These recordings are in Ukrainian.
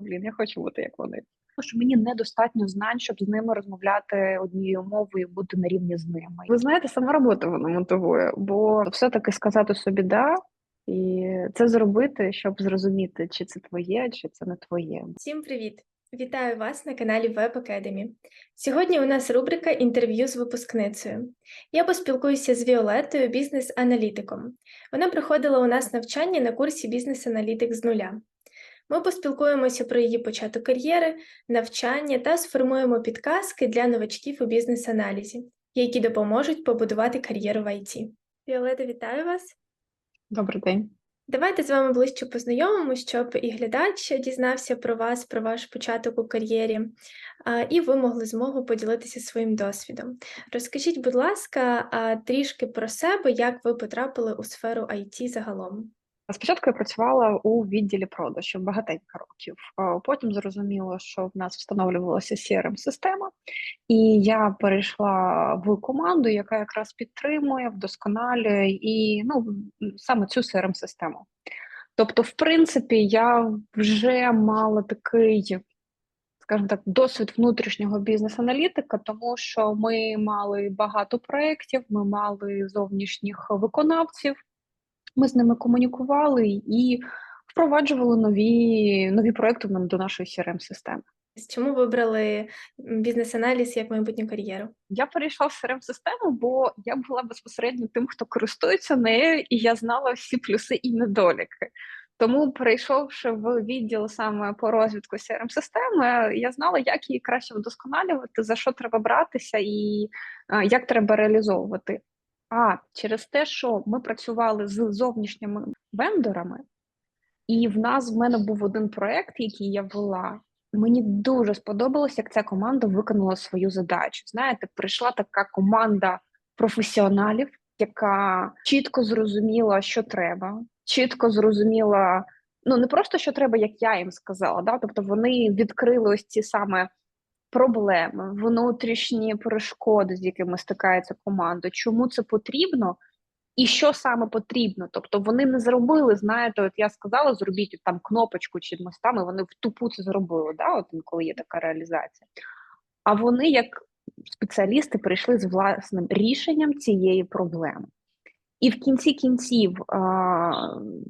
Блін, я хочу бути як вони. Тому що мені недостатньо знань, щоб з ними розмовляти однією мовою, бути на рівні з ними. Ви знаєте, сама робота вона мотивує, бо все-таки сказати собі да і це зробити, щоб зрозуміти, чи це твоє, чи це не твоє. Всім привіт! Вітаю вас на каналі Web Academy. Сьогодні у нас рубрика інтерв'ю з випускницею. Я поспілкуюся з Віолеттою, бізнес-аналітиком. Вона проходила у нас навчання на курсі бізнес-аналітик з нуля. Ми поспілкуємося про її початок кар'єри, навчання та сформуємо підказки для новачків у бізнес-аналізі, які допоможуть побудувати кар'єру в IT. Віолета, вітаю вас! Добрий день. Давайте з вами ближче познайомимося, щоб і глядач дізнався про вас, про ваш початок у кар'єрі, і ви могли змогу поділитися своїм досвідом. Розкажіть, будь ласка, трішки про себе, як ви потрапили у сферу IT загалом. Спочатку я працювала у відділі продажів багатенько років. Потім зрозуміло, що в нас встановлювалася crm система і я перейшла в команду, яка якраз підтримує, вдосконалює і ну саме цю crm систему Тобто, в принципі, я вже мала такий, скажімо так, досвід внутрішнього бізнес-аналітика, тому що ми мали багато проєктів, ми мали зовнішніх виконавців. Ми з ними комунікували і впроваджували нові нові проекти нам до нашої crm системи Чому вибрали бізнес-аналіз як майбутню кар'єру? Я перейшла в crm систему бо я була безпосередньо тим, хто користується нею, і я знала всі плюси і недоліки. Тому, перейшовши в відділ саме по розвитку crm системи я знала, як її краще вдосконалювати, за що треба братися і а, як треба реалізовувати. А через те, що ми працювали з зовнішніми вендорами, і в нас в мене був один проект, який я вела. Мені дуже сподобалось, як ця команда виконала свою задачу. Знаєте, прийшла така команда професіоналів, яка чітко зрозуміла, що треба, чітко зрозуміла. Ну не просто що треба, як я їм сказала. Да? Тобто вони відкрили ось ці саме проблеми, внутрішні перешкоди, з якими стикається команда, чому це потрібно, і що саме потрібно. Тобто вони не зробили, знаєте, от я сказала, зробіть там кнопочку чи мостами, вони в тупу це зробили, да, от коли є така реалізація. А вони, як спеціалісти, прийшли з власним рішенням цієї проблеми. І в кінці кінців,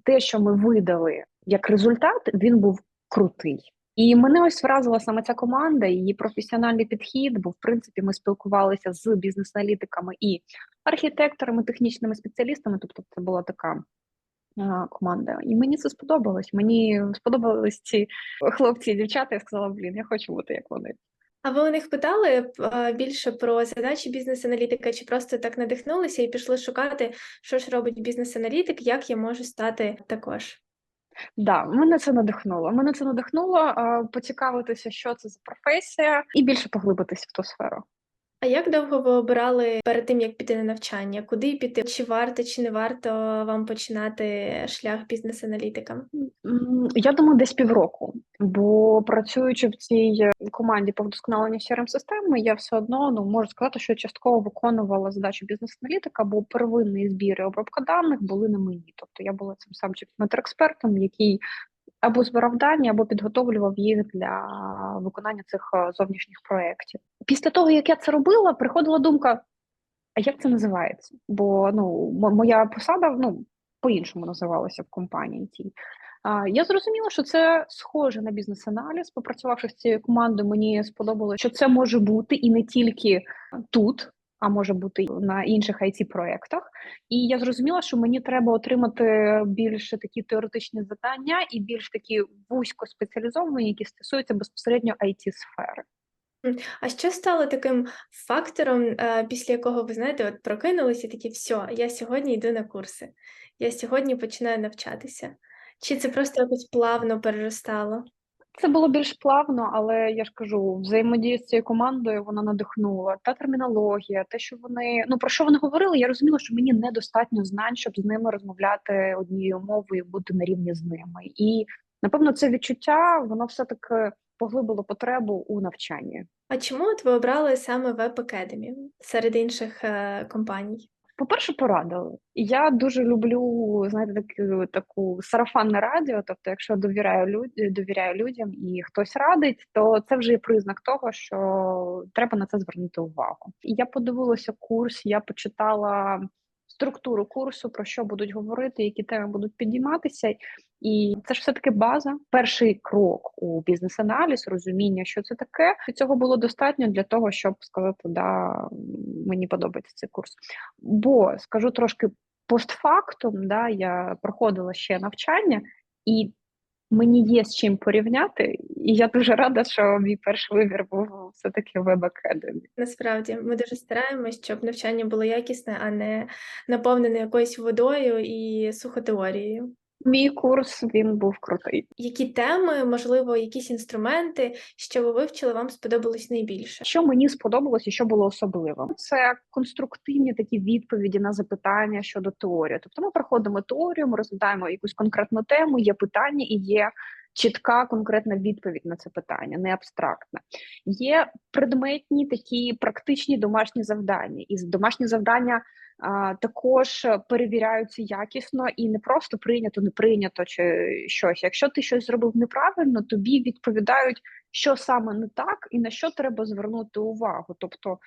те, що ми видали як результат, він був крутий. І мене ось вразила саме ця команда, її професіональний підхід, бо в принципі ми спілкувалися з бізнес-аналітиками і архітекторами, технічними спеціалістами. Тобто, це була така а, команда. І мені це сподобалось. Мені сподобались ці хлопці і дівчата. Я сказала, блін, я хочу бути як вони. А ви у них питали більше про задачі бізнес-аналітика, чи просто так надихнулися і пішли шукати, що ж робить бізнес-аналітик, як я можу стати також? Да, мене це надихнуло. Мене це надихнуло поцікавитися, що це за професія, і більше поглибитись в ту сферу. А як довго ви обирали перед тим, як піти на навчання? Куди піти? Чи варто, чи не варто вам починати шлях бізнес-аналітика? Я думаю, десь півроку. Бо працюючи в цій е, команді по вдосконаленню crm системи, я все одно ну можу сказати, що частково виконувала задачу бізнес-аналітика, бо первинний збір і обробка даних були на мені. Тобто я була цим сам експертом, який або збирав дані, або підготовлював їх для виконання цих е, зовнішніх проєктів. Після того, як я це робила, приходила думка: а як це називається? Бо ну, моя посада ну, по-іншому називалася в компанії тій. Я зрозуміла, що це схоже на бізнес-аналіз. Попрацювавши з цією командою, мені сподобалося, що це може бути і не тільки тут, а може бути на інших it проєктах. І я зрозуміла, що мені треба отримати більше такі теоретичні завдання і більш такі вузько спеціалізовані, які стосуються безпосередньо it сфери. А що стало таким фактором, е, після якого ви знаєте, от прокинулися такі, все, я сьогодні йду на курси, я сьогодні починаю навчатися? Чи це просто якось плавно переростало? Це було більш плавно, але я ж кажу, взаємодія з цією командою вона надихнула. Та термінологія, те, що вони ну про що вони говорили, я розуміла, що мені недостатньо знань, щоб з ними розмовляти однією мовою, бути на рівні з ними. І напевно, це відчуття воно все таки поглибило потребу у навчанні. А чому от ви обрали саме Web Academy серед інших е, компаній? По-перше, порадили. Я дуже люблю, знаєте, таку, таку сарафанне радіо. Тобто, якщо довіряю люд, довіряю людям і хтось радить, то це вже є признак того, що треба на це звернути увагу. І я подивилася курс, я почитала структуру курсу, про що будуть говорити, які теми будуть підійматися. І це ж все таки база. Перший крок у бізнес-аналіз, розуміння, що це таке. І цього було достатньо для того, щоб сказати, да, мені подобається цей курс. Бо скажу трошки постфактум, да, я проходила ще навчання, і мені є з чим порівняти, і я дуже рада, що мій перший вибір був все-таки Web Academy. Насправді, ми дуже стараємось, щоб навчання було якісне, а не наповнене якоюсь водою і сухотеорією. Мій курс він був крутий. Які теми, можливо, якісь інструменти, що ви вивчили, вам сподобалось найбільше? Що мені сподобалось і що було особливим, це конструктивні такі відповіді на запитання щодо теорії. Тобто ми проходимо теорію, ми розглядаємо якусь конкретну тему, є питання і є чітка конкретна відповідь на це питання, не абстрактна. Є предметні такі практичні домашні завдання, і домашні завдання. Також перевіряються якісно і не просто прийнято, не прийнято чи щось. Якщо ти щось зробив неправильно, тобі відповідають, що саме не так, і на що треба звернути увагу. Тобто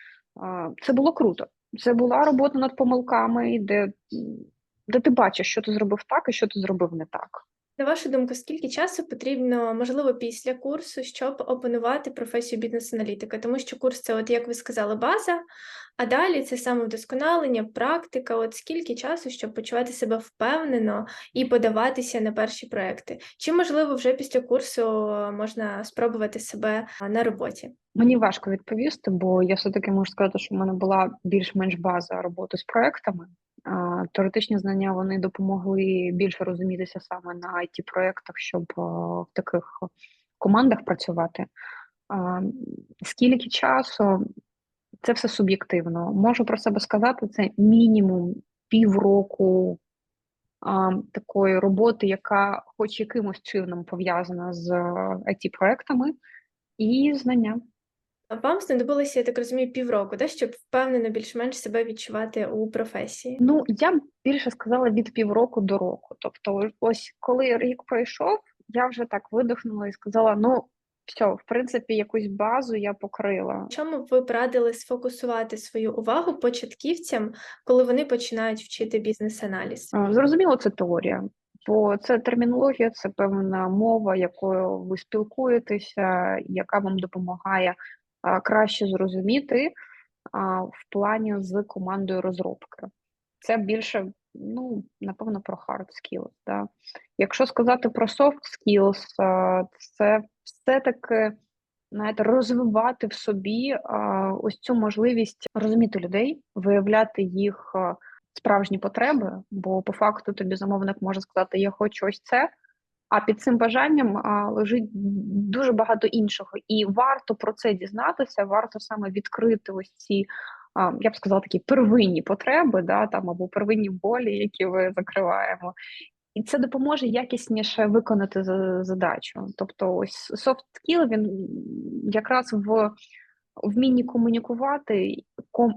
це було круто. Це була робота над помилками, де, де ти бачиш, що ти зробив так і що ти зробив не так. На вашу думку, скільки часу потрібно, можливо, після курсу, щоб опанувати професію бізнес-аналітика? Тому що курс це, от як ви сказали, база, а далі це самовдосконалення, практика. От скільки часу, щоб почувати себе впевнено і подаватися на перші проекти? Чи можливо вже після курсу можна спробувати себе на роботі? Мені важко відповісти, бо я все таки можу сказати, що в мене була більш-менш база роботи з проектами. Теоретичні знання вони допомогли більше розумітися саме на it проєктах, щоб в таких командах працювати. Скільки часу це все суб'єктивно. Можу про себе сказати, це мінімум півроку а, такої роботи, яка хоч якимось чином пов'язана з it проектами і знання. А Вам знадобилося, я так розумію, півроку, да, щоб впевнено більш-менш себе відчувати у професії? Ну, я б більше сказала від півроку до року. Тобто, ось коли рік пройшов, я вже так видихнула і сказала: ну, все, в принципі, якусь базу я покрила. Чому б ви порадили сфокусувати свою увагу початківцям, коли вони починають вчити бізнес-аналіз? Зрозуміло, це теорія. Бо це термінологія, це певна мова, якою ви спілкуєтеся, яка вам допомагає краще зрозуміти в плані з командою розробки. Це більше, ну, напевно, про hard skills. Да? Якщо сказати про soft skills, це все-таки знаєте, розвивати в собі ось цю можливість розуміти людей, виявляти їх справжні потреби, бо по факту тобі замовник може сказати, я хочу ось це. А під цим бажанням а, лежить дуже багато іншого, і варто про це дізнатися, варто саме відкрити ось ці, а, я б сказала, такі первинні потреби, да, там або первинні болі, які ми закриваємо. І це допоможе якісніше виконати задачу. Тобто, ось soft skill, він якраз в вмінні комунікувати, ком,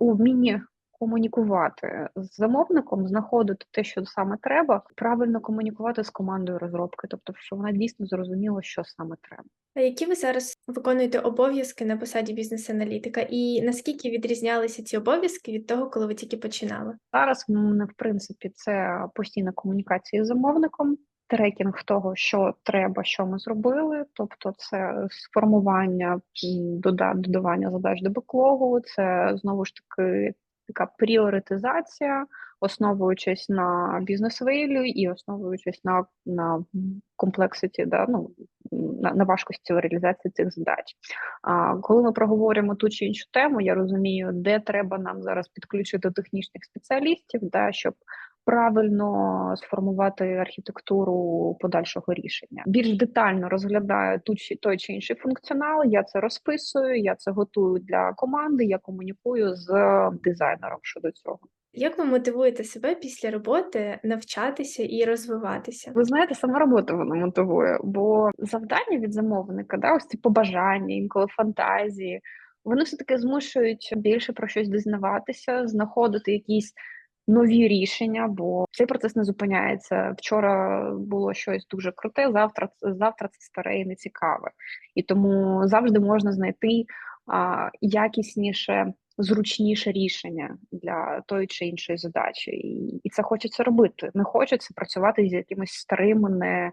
у вмінні комунікувати з замовником, знаходити те, що саме треба, правильно комунікувати з командою розробки, тобто, щоб вона дійсно зрозуміла, що саме треба. А які ви зараз виконуєте обов'язки на посаді бізнес-аналітика, і наскільки відрізнялися ці обов'язки від того, коли ви тільки починали? Зараз в мене в принципі це постійна комунікація з замовником. Трекінг того, що треба, що ми зробили, тобто це сформування додавання задач до беклогу, це знову ж таки така пріоритизація, основуючись на бізнес-вейлю і основуючись на на комплекситі, да, ну, на на важкості реалізації цих задач. А коли ми проговоримо ту чи іншу тему, я розумію, де треба нам зараз підключити технічних спеціалістів, да, щоб правильно сформувати архітектуру подальшого рішення. Більш детально розглядаю ту чи той чи інший функціонал. Я це розписую, я це готую для команди. Я комунікую з дизайнером щодо цього. Як ви мотивуєте себе після роботи навчатися і розвиватися? Ви знаєте, сама робота вона мотивує, бо завдання від замовника, да, ось ці побажання, інколи фантазії. Вони все-таки змушують більше про щось дізнаватися, знаходити якісь нові рішення, бо цей процес не зупиняється. Вчора було щось дуже круте, завтра завтра це старе і нецікаве. І тому завжди можна знайти а, якісніше, зручніше рішення для тої чи іншої задачі. І, і це хочеться робити. Не хочеться працювати з якимось старим, не,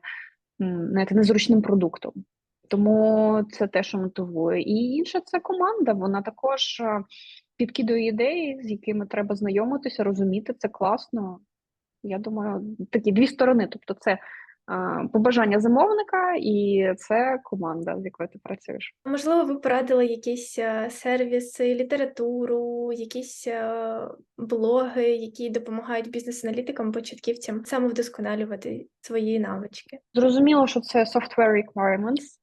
м, незручним продуктом. Тому це те, що мотивує. І інше це команда. Вона також підкидує ідеї, з якими треба знайомитися, розуміти це класно. Я думаю, такі дві сторони. Тобто, це а, побажання замовника і це команда, з якою ти працюєш. Можливо, ви порадили якісь е, сервіси, літературу, якісь е, блоги, які допомагають бізнес-аналітикам, початківцям самовдосконалювати свої навички. Зрозуміло, що це Software Requirements,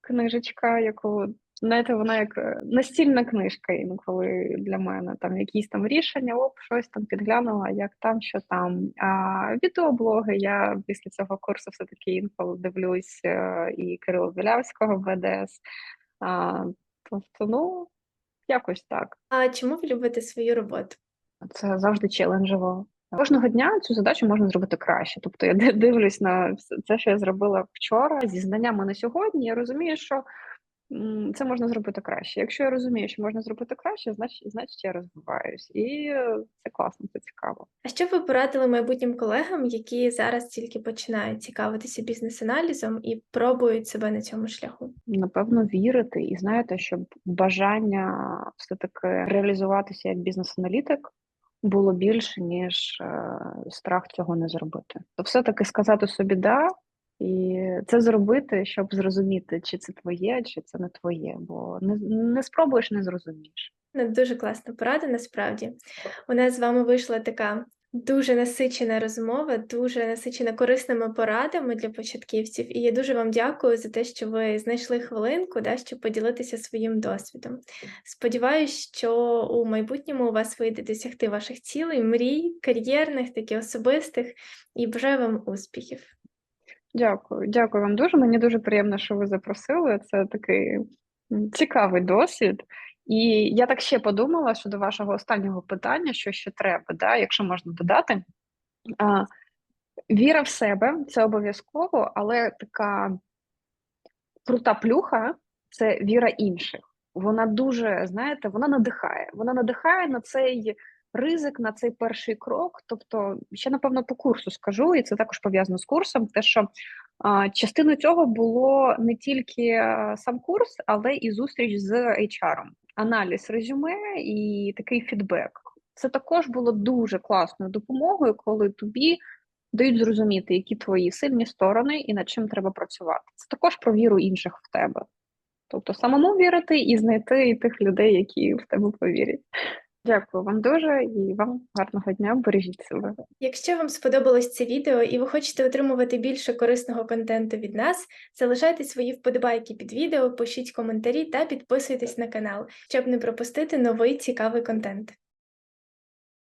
книжечка, яку знаєте, вона як е, настільна книжка інколи для мене. Там якісь там рішення, оп, щось там підглянула, як там, що там. А відеоблоги я після цього курсу все-таки інколи дивлюсь е, і Кирила Білявського БДС. А, тобто, ну, якось так. А чому ви любите свою роботу? Це завжди челенджево. Кожного дня цю задачу можна зробити краще. Тобто я дивлюсь на це, що я зробила вчора зі знаннями на сьогодні. Я розумію, що це можна зробити краще. Якщо я розумію, що можна зробити краще, значить, значить я розвиваюсь. І це класно, це цікаво. А що ви порадили майбутнім колегам, які зараз тільки починають цікавитися бізнес-аналізом і пробують себе на цьому шляху? Напевно, вірити і знаєте, щоб бажання все-таки реалізуватися як бізнес-аналітик було більше, ніж е, страх цього не зробити. То все-таки сказати собі да, і це зробити, щоб зрозуміти, чи це твоє, чи це не твоє. Бо не, не спробуєш, не зрозумієш. Ну, дуже класна порада, насправді. У нас з вами вийшла така дуже насичена розмова, дуже насичена корисними порадами для початківців. І я дуже вам дякую за те, що ви знайшли хвилинку, да, щоб поділитися своїм досвідом. Сподіваюсь, що у майбутньому у вас вийде досягти ваших цілей, мрій, кар'єрних, так і особистих, і бажаю вам успіхів. Дякую, дякую вам дуже. Мені дуже приємно, що ви запросили. Це такий цікавий досвід. І я так ще подумала щодо вашого останнього питання, що ще треба, да, якщо можна додати. А, віра в себе це обов'язково, але така крута плюха це віра інших. Вона дуже, знаєте, вона надихає. Вона надихає на цей ризик, на цей перший крок. Тобто, ще напевно по курсу скажу, і це також пов'язано з курсом. Те, що а, частиною цього було не тільки сам курс, але і зустріч з HR, аналіз резюме і такий фідбек. Це також було дуже класною допомогою, коли тобі дають зрозуміти, які твої сильні сторони і над чим треба працювати. Це також про віру інших в тебе. Тобто самому вірити і знайти тих людей, які в тебе повірять. Дякую вам дуже і вам гарного дня. Бережіть себе. Якщо вам сподобалось це відео і ви хочете отримувати більше корисного контенту від нас, залишайте свої вподобайки під відео, пишіть коментарі та підписуйтесь на канал, щоб не пропустити новий цікавий контент.